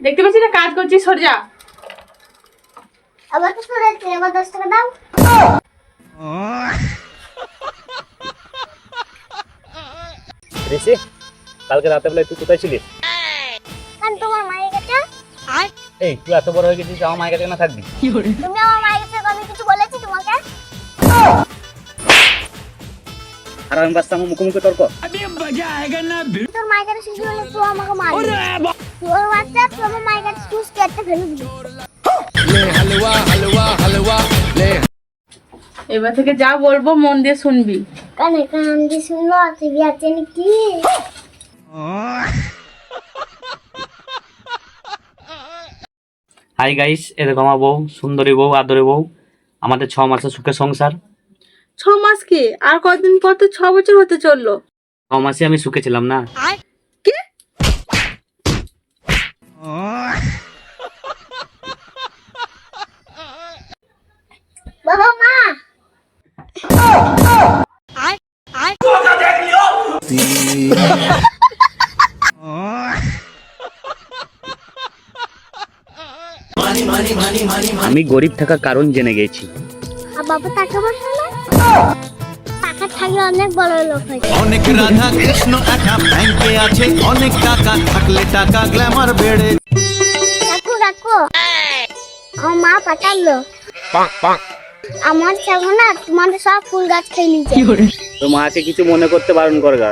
দেখতে পাচ্ছি না কাজ করছিস সরে যা। আবার তো শুনেছি এবার দশ টাকা দাও। ঋষি কালকে রাতে বেলায় তুই কোথায় ছিলিস? তোমার মায়ের কাছে। এই তুই এত বড় হয়ে গেছিস আমার মায়ের কাছে না থাকবি? তুমি আমার মায়ের কাছে আমি কিছু আর আমি বাচ্চা আমার মুখোমুখি তর্ক। তোর শিশু হলে তুই আমাকে মারবি তোর বাচ্চা আমার চুজ করতে ফেলে দিবি এবার থেকে যা বলব মন দিয়ে শুনবি। কানে কান দিয়ে শুনলো টিভি আছে নাকি হাই গাইস এ দেখো আমার বউ সুন্দরী বউ আদরে বউ। আমাদের ছ মাসের সুখের সংসার। ছ মাস কি? আর কদিন পর তো ছ বছর হতে চলল। ছ মাসে আমি সুখে ছিলাম না। কি? বাবা মা! আমি গরিব থাকার কারণ জেনে গেছি। বাবা টাকা পয়সা অনেক বড় লোক অনেক রাধা কৃষ্ণ একা ব্যাংকে আছে অনেক টাকা থাকলে টাকা গ্ল্যামার বেড়ে কাকু কাকু আমার মা পাঠালো। আমার চাবো না তোমাদের সব ফুল গাছ খেয়ে নিয়েছে তো মাকে কিছু মনে করতে বারণ করগা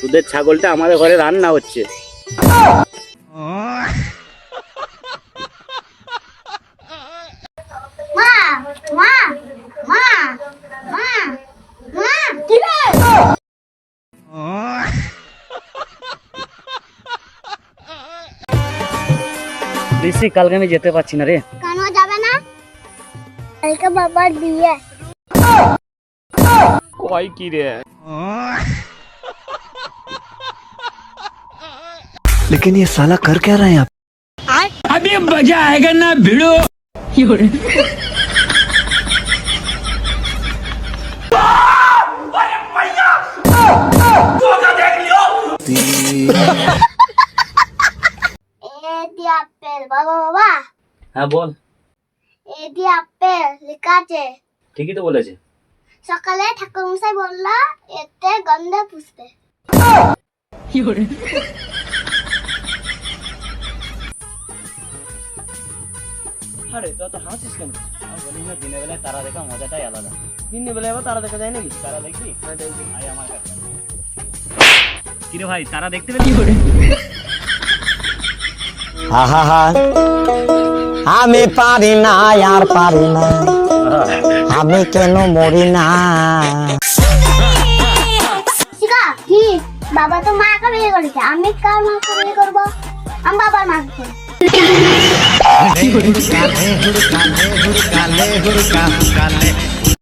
তোদের ছাগলটা আমাদের ঘরে রান্না হচ্ছে। ঋষি কালকে আমি যেতে পারছি না রে কেন যাবে না কালকে বাবার বিয়ে কয় কি রে लेकिन ये साला कर क्या रहे हैं आप এ দি আপেল বাবা বাবা হ্যাঁ বল। এ দি আপেল লেখা আছে ঠিকই তো বলেছে। সকালে ঠাকুর মশাই বলল এতে গন্ধে পুষতে আরে তো হাসিস কেন? বলি না দিনের বেলায় তারা দেখা মজাটাই আলাদা। দিনের বেলায় আবার তারা দেখা যায় নাকি? তারা দেখবি? আয় আমার কাছে। কিরে ভাই তারা দেখতে পেলি? আমি পারি না আর পারি না। আমি কেন মরি না? বাবা তো মাকে বিয়ে করেছে। আমি কার মাকে বিয়ে আমি বাবার মাকে। কালে কালে কালে